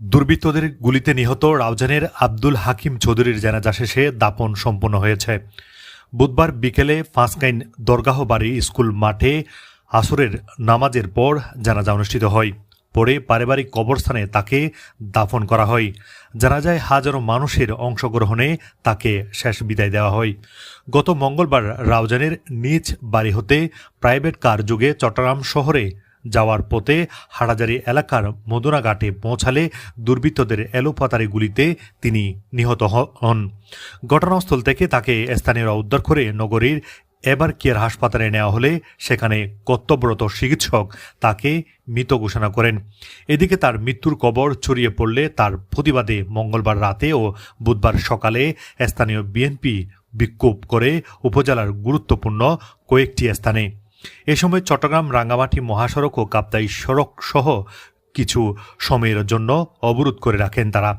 দুর্বৃত্তদের গুলিতে নিহত রাউজানের আব্দুল হাকিম চৌধুরীর জানাজা শেষে দাপন সম্পন্ন হয়েছে। বুধবার বিকেলে ফাঁসকাইন দরগাহ বাড়ি স্কুল মাঠে আসরের নামাজের পর জানাজা অনুষ্ঠিত হয়। পরে পারিবারিক কবরস্থানে তাকে দাফন করা হয়। জানাজায় হাজারো মানুষের অংশগ্রহণে তাকে শেষ বিদায় দেওয়া হয়। গত মঙ্গলবার রাউজানের নিজ বাড়ি হতে প্রাইভেট কার যুগে চট্টগ্রাম শহরে যাওয়ার পথে হাটাজারি এলাকার মদুনাঘাটে পৌঁছালে দুর্বৃত্তদের এলোপাতারি গুলিতে তিনি নিহত হন। ঘটনাস্থল থেকে তাকে স্থানীয়রা উদ্ধার করে নগরীর এবার কেয়ার হাসপাতালে নেওয়া হলে সেখানে কর্তব্যরত চিকিৎসক তাকে মৃত ঘোষণা করেন। এদিকে তার মৃত্যুর কবর ছড়িয়ে পড়লে তার প্রতিবাদে মঙ্গলবার রাতে ও বুধবার সকালে স্থানীয় বিএনপি বিক্ষোভ করে উপজেলার গুরুত্বপূর্ণ কয়েকটি স্থানে। এ সময় চট্টগ্রাম, রাঙ্গামাটি, মহাসড়ক ও কাপ্তাই সড়ক সহ কিছু সময়ের জন্য অবরোধ করে রাখেন তারা।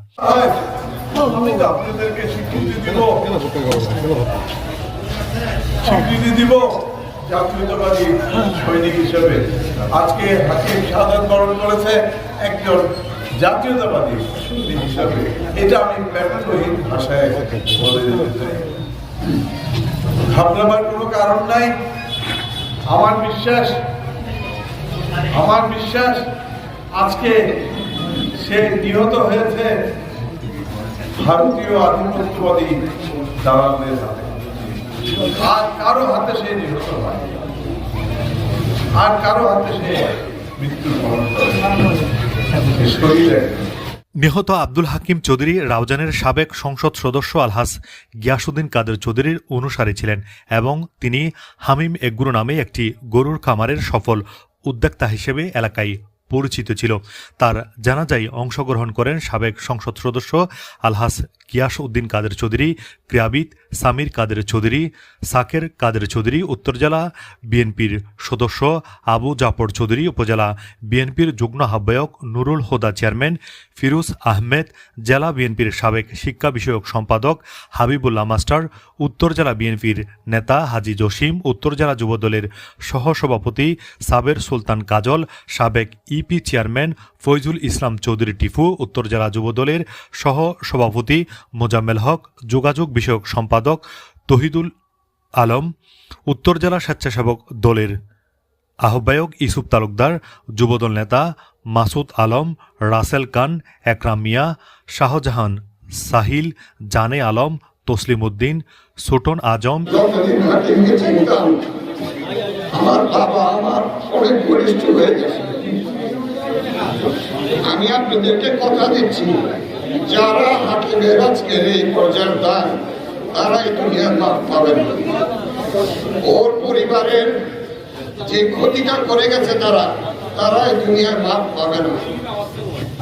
স্বীকৃতি দিব জাতীয়তাবাদী হিসেবে। এটা আমি ব্যক্তিহীন ভাষায় বলে দিতে কারণ নাই। আমার বিশ্বাস আমার বিশ্বাস, আজকে সে নিহত হয়েছে ভারতীয় আধিপত্যবাদী দালালদের হাতে। আর কারও হাতে সে নিহত হয় আর কারও হাতে সে মৃত্যুর বরণ করে একজন। নিহত আব্দুল হাকিম চৌধুরী রাউজানের সাবেক সংসদ সদস্য আলহাস গিয়াসুদ্দিন কাদের চৌধুরীর অনুসারী ছিলেন এবং তিনি হামিম এগুরু নামে একটি গরুর খামারের সফল উদ্যোক্তা হিসেবে এলাকায় পরিচিত ছিল। তার জানাজায় অংশগ্রহণ করেন সাবেক সংসদ সদস্য আলহাস কিয়াস উদ্দিন কাদের চৌধুরী ক্রীড়াবিদ সামির কাদের চৌধুরী, সাকের কাদের চৌধুরী উত্তর জেলা বিএনপির সদস্য আবু জাফর চৌধুরী, উপজেলা বিএনপির যুগ্ম আহ্বায়ক নুরুল হোদা চেয়ারম্যান, ফিরোজ আহমেদ, জেলা বিএনপির সাবেক শিক্ষা বিষয়ক সম্পাদক হাবিবুল্লাহ মাস্টার, উত্তর জেলা বিএনপির নেতা হাজি জসিম, উত্তর জেলা যুবদলের সহসভাপতি সাবের সুলতান কাজল, সাবেক ইপি চেয়ারম্যান ফৈজুল ইসলাম চৌধুরী টিফু, উত্তর জেলা যুবদলের সহ সভাপতি মোজাম্মেল হক, যোগাযোগ বিষয়ক সম্পাদক তহিদুল আলম, উত্তর জেলা স্বেচ্ছাসেবক দলের আহ্বায়ক ইসুফ তালুকদার, যুবদল নেতা মাসুদ আলম, রাসেল খান, একরাম মিয়া, শাহজাহান সাহিল, জানে আলম, তসলিম উদ্দিন, সুটন আজম। আমার বাবা আমার অনেক ঘনিষ্ঠ হয়ে আমি আপনাদেরকে কথা দিচ্ছি, যারা হাকিমের আজকের এই পর্যায়ের দান, তারা এই দুনিয়ার মাপ পাবেন না। ওর পরিবারের যে ক্ষতিটা করে গেছে তারা তারা এই দুনিয়ার মাপ পাবে না।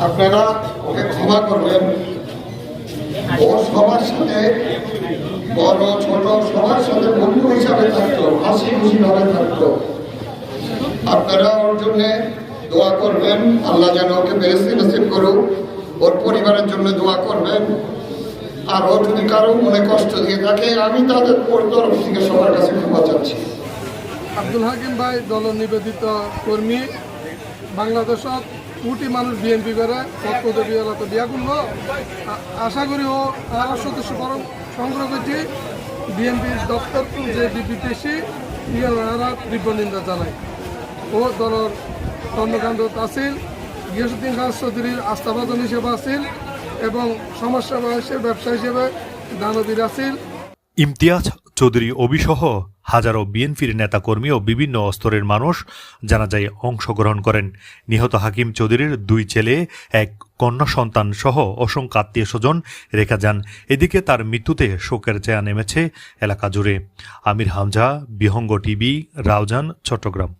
আপনারা ওকে ক্ষমা করবেন। ও সবার সাথে, বড়, ছোট, সবার সাথে বন্ধু হিসাবে থাকতো, হাসি খুশি ভাবে থাকতো। আপনারা ওর জন্য দোয়া করবেন। আল্লাহ যেন ওকে বেরেস্তি নসিব করুক। ওর পরিবারের জন্য দোয়া করবেন। আর ও যদি কারও মনে কষ্ট দিয়ে থাকে, আমি তাদের ওর তরফ থেকে সবার কাছে ক্ষমা চাচ্ছি। আব্দুল হাকিম ভাই দল নিবেদিত কর্মী, বাংলাদেশত কোটি মানুষ বিএনপি করে পদপদবী এলাকা বিয়া করল। আশা করি ও আর সদস্য বরং সংগ্রহ করছি। বিএনপির দপ্তর যে বিবৃতি ইয়ারা তীব্র নিন্দা জানায় ও দলের কর্মকাণ্ড আছিল গিয়াসুদ্দিন খান চৌধুরীর আস্থাভাজন হিসেবে আছিল এবং সমাজসেবা হিসেবে ব্যবসা হিসেবে দানবীর আছিল ইমতিয়াজ চৌধুরী অবিসহ হাজারো বিএনপির নেতাকর্মী ও বিভিন্ন স্তরের মানুষ জানাজায় অংশগ্রহণ করেন। নিহত হাকিম চৌধুরীর দুই ছেলে, এক কন্যা সন্তান সহ অসংখ্য আত্মীয় স্বজন রেখা যান। এদিকে তার মৃত্যুতে শোকের চেয়া নেমেছে এলাকা জুড়ে। আমির হামজা, বিহঙ্গ টিভি, রাউজান, চট্টগ্রাম।